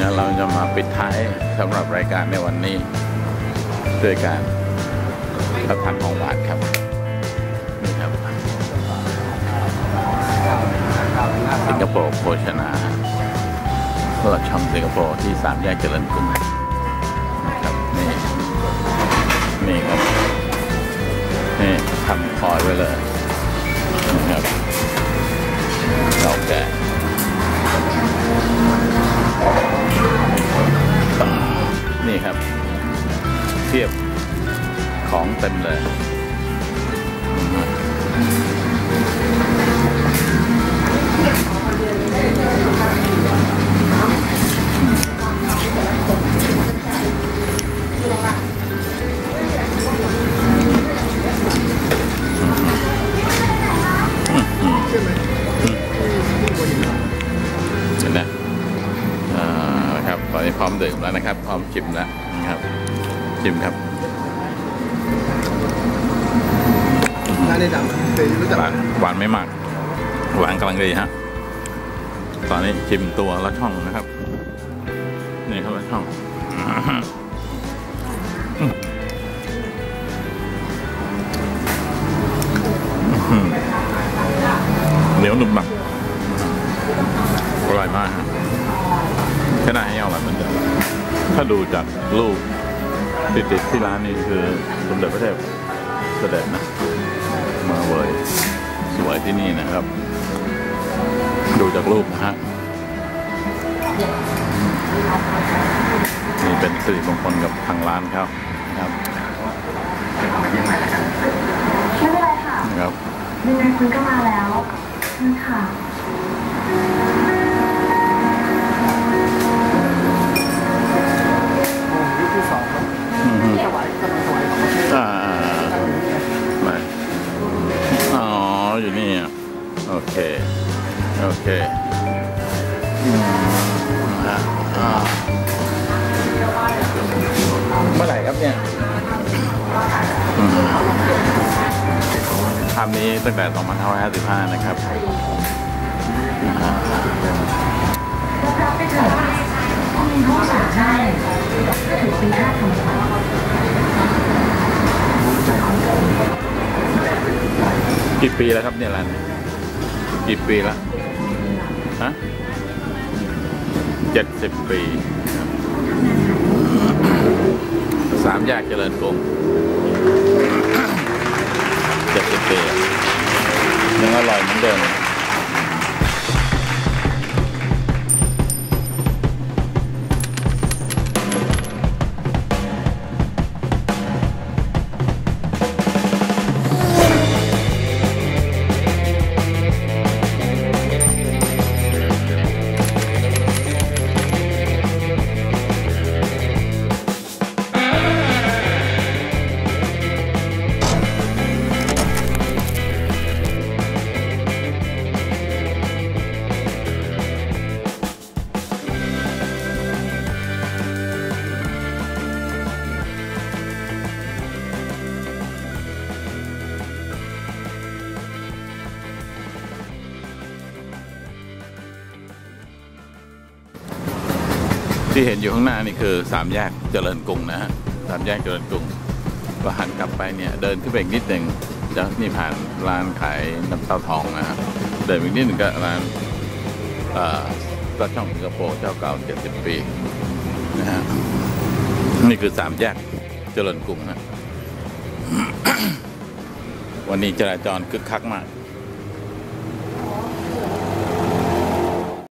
เดี๋ยเราจะมาปิดท้ายสำหรับรายการในวันนี้ ด้วยการรับทานของหวานครับนี่ครับสิงคโปร์โภชนาตลาดช่องสิงคโปร์ที่สามแยกเจริญกรุงนะครับนี่นี่ครับนี่ทำคอยไว้เลย เต็มเลยเห็นไหมอ่าครับตอนนี้พร้อมดื่มแล้วนะครับ พร้อมชิมแล้วนะครับชิมครับ ร้านในดำเคยรู้จักหวานหวานไม่มาก หวานกำลังดีฮะ ตอนนี้ชิมตัวละช่องนะครับ นี่ครับละช่องเหนียวหนุ่มหนักอร่อยมากครับขนาดให้เอร่อยเหมือนเดิมถ้าดูจากรูปติดๆที่ร้านนี้คือสมเด็จพระเทพเสด็จนะ มาเวยสวยที่นี่นะครับ ดูจากรูปนะฮะนี่เป็นสิริมงคลกับทางร้านครับนะครับไม่เป็นไรค่ะนะครับยังไงคุณก็มาแล้วนี่ค่ะ เค โอเคอืมอะอ่าเมื่อไหร่ครับเนี่ยอืมภาพนี้ตั้งแต่ 2555 นะครับอ่ารับรับไปเถอะมีห้องสามให้ถือเป็นค่าทำขวัญกี่ปีแล้วครับเนี่ยร้านนี้ กี่ปีละฮะเจ็ดสิบปีสามแยกเจริญกรุงเจ็ดสิบปียังอร่อยเหมือนเดิม ที่เห็นอยู่ข้างหน้านี่คือสามแยกเจริญกรุงนะฮะสามแยกเจริญกรุงก็หันกลับไปเนี่ยเดินขึ้นไปอีกนิดหนึ่งจะนี่ผ่านร้านขายน้ำเต้าทองนะฮะเดินอีกนิดหนึ่งก็ร้านก็ช่องสิงคโปร์เจ้าเก่า 70 ปีนะฮะนี่คือสามแยกเจริญกรุงนะวันนี้จราจรคึกคักมาก